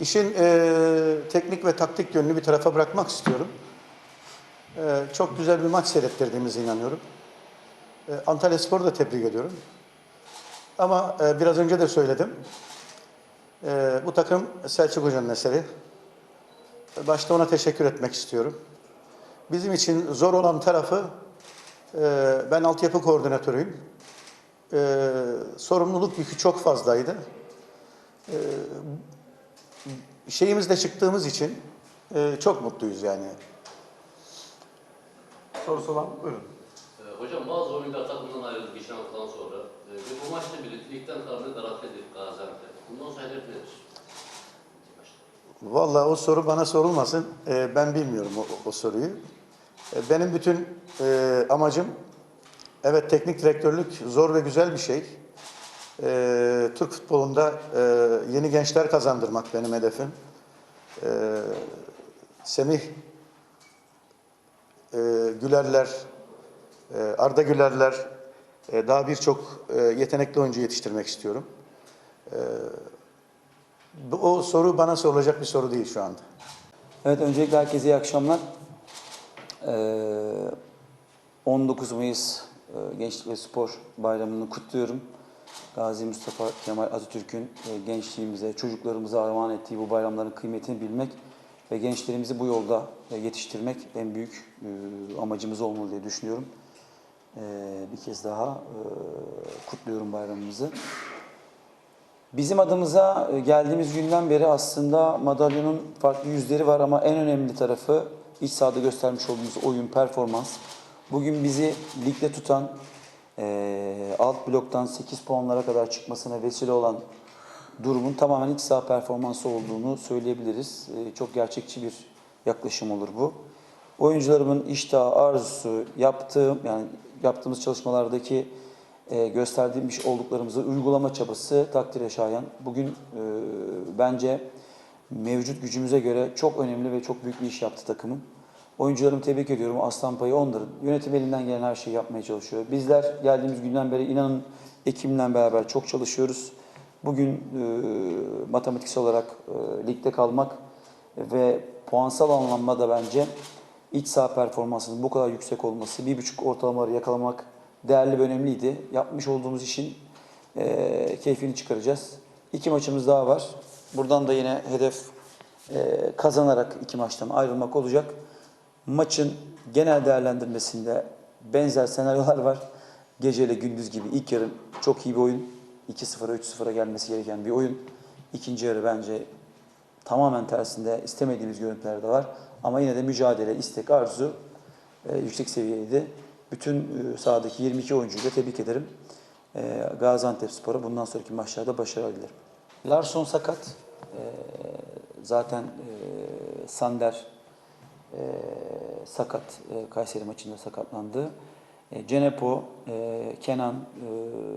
İşin e, teknik ve taktik yönünü bir tarafa bırakmak istiyorum. E, çok güzel bir maç seyrettirdiğimize inanıyorum. E, Antalya Spor'u da tebrik ediyorum. Ama e, biraz önce de söyledim. E, bu takım Selçuk Hoca'nın eseri. Başta ona teşekkür etmek istiyorum. Bizim için zor olan tarafı, e, ben altyapı koordinatörüyüm. E, sorumluluk yükü çok fazlaydı. E, şeyimizde çıktığımız için e, çok mutluyuz yani. Sorusu olan buyurun. Ee, Hocam bazı oyuncular takımdan ayrıldı geçen haftadan sonra. Ve bu maçla birlikte ligden kalmayı garanti edip Gaziantep. Bundan sonra hedef nedir? Vallahi o soru bana sorulmasın. E, ben bilmiyorum o, o soruyu. E, benim bütün e, amacım, evet teknik direktörlük zor ve güzel bir şey. E, Türk futbolunda e, yeni gençler kazandırmak benim hedefim. E, Semih e, Gülerler, e, Arda Gülerler, e, daha birçok e, yetenekli oyuncu yetiştirmek istiyorum. Bu- O soru bana sorulacak bir soru değil şu anda. Evet, öncelikle herkese iyi akşamlar. Ee, 19 Mayıs e, Gençlik ve Spor Bayramı'nı kutluyorum. Gazi Mustafa Kemal Atatürk'ün e, gençliğimize, çocuklarımıza armağan ettiği bu bayramların kıymetini bilmek ve gençlerimizi bu yolda e, yetiştirmek en büyük e, amacımız olmalı diye düşünüyorum. Bir kez daha kutluyorum bayramımızı. Bizim adımıza geldiğimiz günden beri aslında madalyonun farklı yüzleri var ama en önemli tarafı iç sahada göstermiş olduğumuz oyun, performans. Bugün bizi ligde tutan, e, alt bloktan 8 puanlara kadar çıkmasına vesile olan durumun tamamen iç saha performansı olduğunu söyleyebiliriz. E, çok gerçekçi bir yaklaşım olur bu. Oyuncularımın iştahı, arzusu, yaptığım yani yaptığımız çalışmalardaki e, gösterdiğimiz olduklarımızı uygulama çabası takdire şayan. Bugün e, bence mevcut gücümüze göre çok önemli ve çok büyük bir iş yaptı takımım. Oyuncularımı tebrik ediyorum. Aslan payı onların. Yönetim elinden gelen her şeyi yapmaya çalışıyor. Bizler geldiğimiz günden beri inanın ekibimle beraber çok çalışıyoruz. Bugün e, matematiksel olarak e, ligde kalmak ve puansal anlamda da bence iç saha performansının bu kadar yüksek olması, bir buçuk ortalamaları yakalamak değerli ve önemliydi. Yapmış olduğumuz işin e, keyfini çıkaracağız. İki maçımız daha var. Buradan da yine hedef e, kazanarak iki maçtan ayrılmak olacak. Maçın genel değerlendirmesinde benzer senaryolar var. Gece gündüz gibi ilk yarı çok iyi bir oyun. 2-0'a 3-0'a gelmesi gereken bir oyun. İkinci yarı bence tamamen tersinde istemediğimiz görüntüler de var. Ama yine de mücadele, istek, arzu e, yüksek seviyeydi. Bütün e, sahadaki 22 oyuncuyu da tebrik ederim. E, Gaziantep Spor'a bundan sonraki maçlarda başarılar dilerim. Larson sakat. E, zaten e, Sander e, sakat. E, Kayseri maçında sakatlandı. E, Cenepo, e, Kenan e,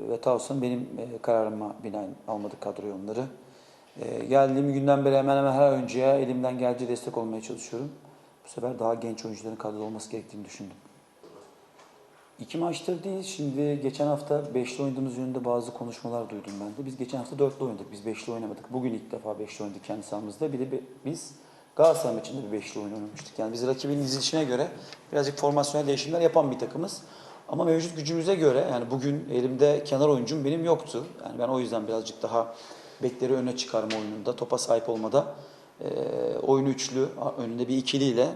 ve Tavson benim e, kararıma binaen almadık kadroya onları. E, geldiğim günden beri hemen hemen her oyuncuya elimden geldiği destek olmaya çalışıyorum. Bu sefer daha genç oyuncuların kadroda olması gerektiğini düşündüm. İki maçtır değil. Şimdi geçen hafta beşli oynadığımız yönünde bazı konuşmalar duydum ben de. Biz geçen hafta dörtlü oynadık. Biz beşli oynamadık. Bugün ilk defa beşli oynadık kendi sahamızda. Bir de bi- biz Galatasaray maçında bir beşli oyun oynamıştık. Yani biz rakibin dizilişine göre birazcık formasyonel değişimler yapan bir takımız. Ama mevcut gücümüze göre yani bugün elimde kenar oyuncum benim yoktu. Yani ben o yüzden birazcık daha bekleri öne çıkarma oyununda, topa sahip olmada e, oyunu üçlü, önünde bir ikiliyle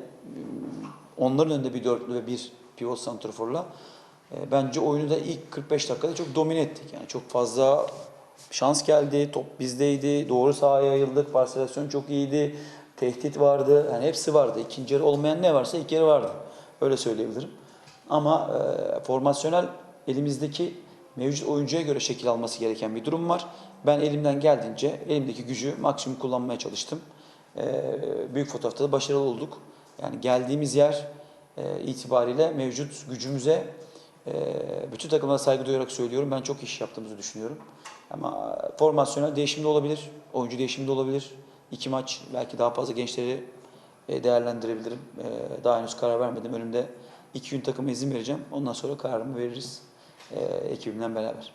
onların önünde bir dörtlü ve bir pivot santraforla e, bence oyunu da ilk 45 dakikada çok domine ettik. Yani çok fazla şans geldi, top bizdeydi, doğru sahaya yayıldık, parselasyon çok iyiydi, tehdit vardı, yani hepsi vardı. İkinci yarı olmayan ne varsa ilk yarı vardı. Öyle söyleyebilirim. Ama e, formasyonel elimizdeki mevcut oyuncuya göre şekil alması gereken bir durum var. Ben elimden geldiğince elimdeki gücü maksimum kullanmaya çalıştım. E, büyük fotoğrafta da başarılı olduk. Yani geldiğimiz yer e, itibariyle mevcut gücümüze e, bütün takımlara saygı duyarak söylüyorum. Ben çok iş yaptığımızı düşünüyorum. Ama formasyonel değişim de olabilir, oyuncu değişimi de olabilir. İki maç belki daha fazla gençleri e, değerlendirebilirim. E, Daha henüz karar vermedim. Önümde iki gün takıma izin vereceğim. Ondan sonra kararımı veririz e, ekibimle beraber.